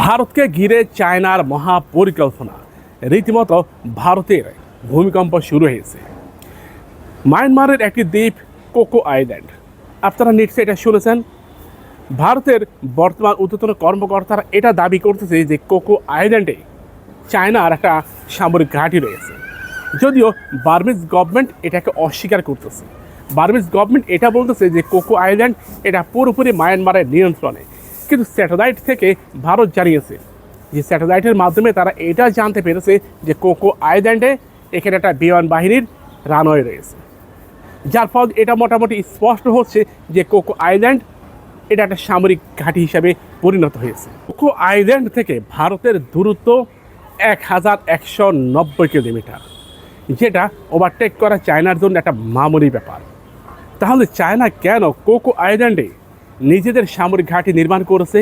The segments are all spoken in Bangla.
ভারতকে ঘিরে চায়নার মহাপরিকল্পনা। রীতিমতো ভারতের ভূমিকম্প শুরু হয়েছে। মায়ানমারের একটি দ্বীপ, কোকো আইল্যান্ড। আপনারা নিশ্চয়ই এটা শুনেছেন। ভারতের বর্তমান উদ্যতন কর্মকর্তারা এটা দাবি করতেছে যে কোকো আইল্যান্ডে চায়নার একটা সামরিক ঘাঁটি রয়েছে। যদিও বার্মিজ গভর্নমেন্ট এটাকে অস্বীকার করতেছে। বার্মিজ গভর্নমেন্ট এটা বলতেছে যে কোকো আইল্যান্ড এটা পুরোপুরি মায়ানমারের নিয়ন্ত্রণে। কিন্তু স্যাটেলাইট থেকে ভারত জানিয়েছে যে স্যাটেলাইটের মাধ্যমে তারা এটা জানতে পেরেছে যে কোকো আইল্যান্ডে এখানে একটা বিমান বাহিনীর রানওয়ে রয়েছে। যার ফল এটা মোটামুটি স্পষ্ট হচ্ছে যে কোকো আইল্যান্ড এটা একটা সামরিক ঘাঁটি হিসাবে পরিণত হয়েছে। কোকো আইল্যান্ড থেকে ভারতের দূরত্ব এক হাজার একশো নব্বই কিলোমিটার, যেটা ওভারটেক করা চায়নার জন্য একটা মামুলি ব্যাপার। তাহলে চায়না কেন কোকো আইল্যান্ডে নিজেদের সামরিক ঘাঁটি নির্মাণ করেছে।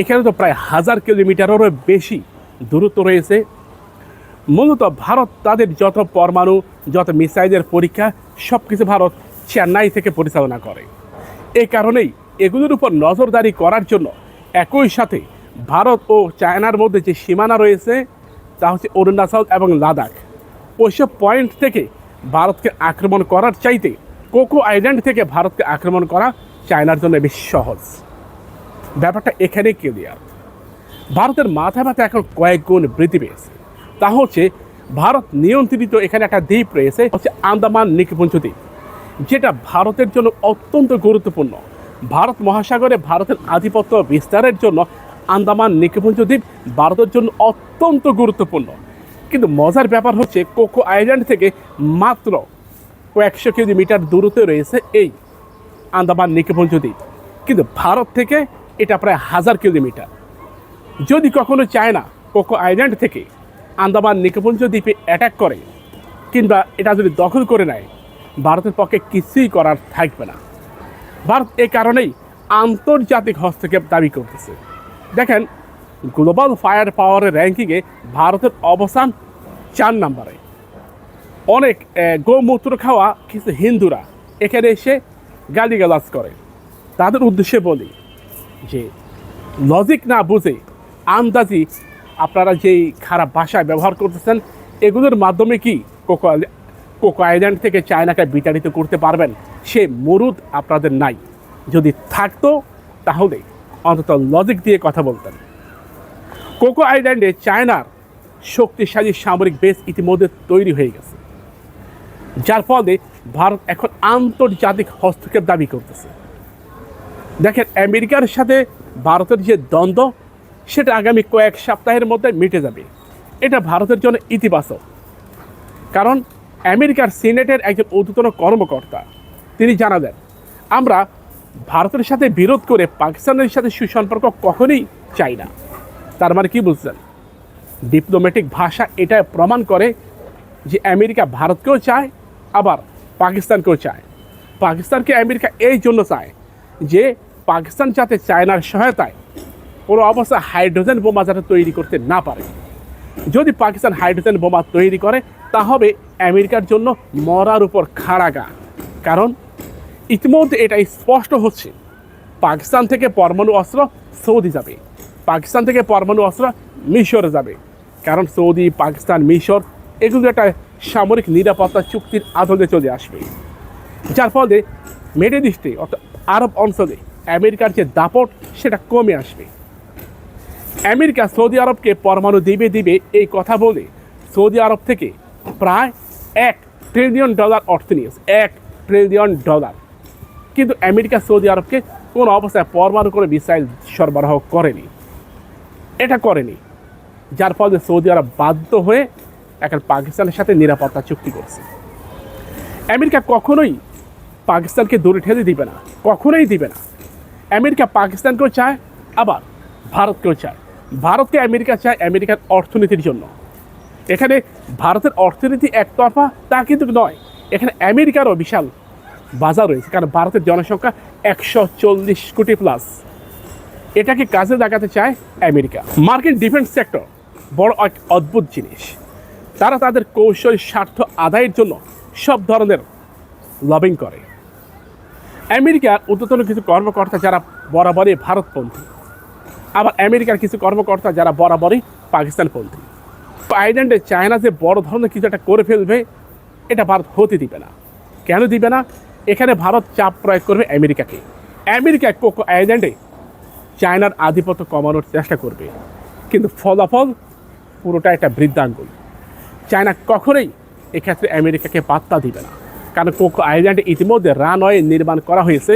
এখানে তো প্রায় হাজার কিলোমিটারেরও বেশি দূরত্ব রয়েছে। মূলত ভারত তাদের যত পরমাণু, যত মিসাইলের পরীক্ষা সব কিছু ভারত চেন্নাই থেকে পরিচালনা করে। এই কারণেই এগুলোর উপর নজরদারি করার জন্য একই সাথে ভারত ও চায়নার মধ্যে যে সীমানা রয়েছে, তা হচ্ছে অরুণাচল এবং লাদাখ। ওইসব পয়েন্ট থেকে ভারতকে আক্রমণ করার চাইতে কোকো আইল্যান্ড থেকে ভারতকে আক্রমণ করা চায়নার জন্য বেশি সহজ। ব্যাপারটা এখানে ক্লিয়ার ভারতের মাথা ব্যথা এখন কয়েক গুণ বৃদ্ধি পেয়েছে। তা হচ্ছে, ভারত নিয়ন্ত্রিত এখানে একটা দ্বীপ রয়েছে, হচ্ছে আন্দামান নিকুঞ্জ দ্বীপ যেটা ভারতের জন্য অত্যন্ত গুরুত্বপূর্ণ। ভারত মহাসাগরে ভারতের আধিপত্য বিস্তারের জন্য আন্দামান নিকুঞ্জ দ্বীপ ভারতের জন্য অত্যন্ত গুরুত্বপূর্ণ। কিন্তু মজার ব্যাপার হচ্ছে, কোকো আইল্যান্ড থেকে মাত্র কয়েকশো কিলোমিটার দূরত্বে রয়েছে এই আন্দামান নিকুঞ্জ দ্বীপ কিন্তু ভারত থেকে এটা প্রায় হাজার কিলোমিটার। যদি কখনো চায়না কোকো আইল্যান্ড থেকে আন্দামান নিকুঞ্জ দ্বীপে অ্যাটাক করে, কিংবা এটা যদি দখল করে নেয়, ভারতের পক্ষে কিছুই করার থাকবে না। ভারত এ কারণেই আন্তর্জাতিক হস্তক্ষেপ দাবি করতেছে। দেখেন গ্লোবাল ফায়ার পাওয়ারের র্যাঙ্কিংয়ে ভারতের অবস্থান চার নম্বরে। অনেক গোমূত্র খাওয়া কিছু হিন্দুরা এখানে এসে গালিগালাজ করে। তাদের উদ্দেশ্যে বলি যে লজিক না বুঝে আন্দাজি আপনারা যেই খারাপ ভাষায় ব্যবহার করতেছেন, এগুলোর মাধ্যমে কি কোকো কোকো আইল্যান্ড থেকে চায়নাকে বিতাড়িত করতে পারবেন? সে মরুদ আপনাদের নাই। যদি থাকতো, তাহলে অন্তত লজিক দিয়ে কথা বলতেন। কোকো আইল্যান্ডে চায়নার শক্তিশালী সামরিক বেস ইতিমধ্যে তৈরি হয়ে গেছে। যার ফলে ভারত এখন আন্তর্জাতিক হস্তক্ষেপ দাবি করতেছে। দেখেন, আমেরিকার সাথে ভারতের যে দ্বন্দ্ব, সেটা আগামী কয়েক সপ্তাহের মধ্যে মিটে যাবে। এটা ভারতের জন্য ইতিবাচক। কারণ, আমেরিকার সিনেটের একজন ঊর্ধ্বতন কর্মকর্তা, তিনি জানালেন আমরা ভারতের সাথে বিরোধ করে পাকিস্তানের সাথে সুসম্পর্ক কখনোই চাই না। তার মানে কি বুঝছেন ডিপ্লোম্যাটিক ভাষা এটা প্রমাণ করে যে আমেরিকা ভারতকেও চায়, আবার পাকিস্তানকেও চায়। পাকিস্তানকে আমেরিকা এই জন্য চায় যে পাকিস্তান যাতে চায়নার সহায়তায় কোনো অবস্থা হাইড্রোজেন বোমা যাতে তৈরি করতে না পারে। যদি পাকিস্তান হাইড্রোজেন বোমা তৈরি করে তা হবে আমেরিকার জন্য মরার উপর খাড়াগা কারণ ইতিমধ্যে এটা স্পষ্ট হচ্ছে, পাকিস্তান থেকে পরমাণু অস্ত্র সৌদি যাবে। পাকিস্তান থেকে পরমাণু অস্ত্র মিশরে যাবে। কারণ সৌদি, পাকিস্তান, মিশর, এগুলো একটা সামরিক নিরাপত্তা চুক্তির আদলে চলে আসবে। যার ফলে মিডল ইস্টে, অর্থাৎ আরব অঞ্চলে আমেরিকার যে দাপট, সেটা কমে আসবে। আমেরিকা সৌদি আরবকে পরমাণু দিবে দিবে এই কথা বলে সৌদি আরব থেকে প্রায় এক ট্রিলিয়ন ডলার অর্থ নিয়েছে। এক ট্রিলিয়ন ডলার কিন্তু আমেরিকা সৌদি আরবকে কোনো অবস্থায় পরমাণু করে মিসাইল সরবরাহ করেনি। এটা করেনি। যার ফলে সৌদি আরব বাধ্য হয়ে এখন পাকিস্তানের সাথে নিরাপত্তা চুক্তি করছে। আমেরিকা কখনোই পাকিস্তানকে দূরে ঠেলে দিবে না, কখনোই দিবে না। আমেরিকা পাকিস্তানকেও চায়, আবার ভারতকেও চায়। ভারতকে আমেরিকা চায় আমেরিকার অর্থনীতির জন্য। এখানে ভারতের অর্থনীতি একতরফা, তা কিন্তু নয়। এখানে আমেরিকারও বিশাল বাজার রয়েছে, কারণ ভারতের জনসংখ্যা একশো চল্লিশ কোটি প্লাস এটাকে কাজে লাগাতে চায় আমেরিকা। মার্কিন ডিফেন্স সেক্টর বড় এক অদ্ভুত জিনিস। তারা তাদের কৌশল, স্বার্থ, আদায়ের জন্য সব ধরনের লবিং করে। আমেরিকার ঊর্ধ্বতন কিছু কর্মকর্তা যারা বরাবরই ভারতপন্থী, আবার আমেরিকার কিছু কর্মকর্তা যারা বরাবরই পাকিস্তানপন্থী। আইল্যান্ডে চায়না যে বড় ধরনের কিছু একটা করে ফেলবে, এটা ভারত হতে দিবে না। কেন দিবে না? এখানে ভারত চাপ প্রয়োগ করবে আমেরিকাকে। আমেরিকা কোকো আইল্যান্ডে চায়নার আধিপত্য কমানোর চেষ্টা করবে। কিন্তু ফলাফল পুরোটা একটা বৃদ্ধাঙ্গুল। চায়না কখনোই এক্ষেত্রে আমেরিকাকে পাত্তা দিবে না। কারণ কোকো আইল্যান্ডে ইতিমধ্যে রানওয়ে নির্মাণ করা হয়েছে,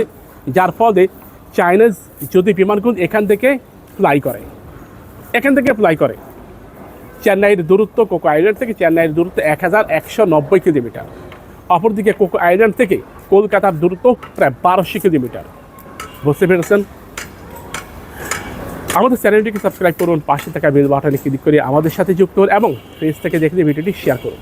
যার ফলে চাইনিজ যদি বিমানগুলো এখান থেকে ফ্লাই করে, এখান থেকে ফ্লাই করে, চেন্নাইয়ের দূরত্ব কোকো আইল্যান্ড থেকে চেন্নাইয়ের দূরত্ব এক হাজার একশো নব্বই কিলোমিটার, অপরদিকে কোকো আইল্যান্ড থেকে কলকাতার দূরত্ব প্রায় বারোশো কিলোমিটার। বুঝতে পেরেছেন? আমাদের চ্যানেলটিকে সাবস্ক্রাইব করুন, পাশে থাকা বেল বাটনে ক্লিক করে আমাদের সাথে যুক্ত হন এবং ফেস থেকে দেখলে ভিডিওটি শেয়ার করুন।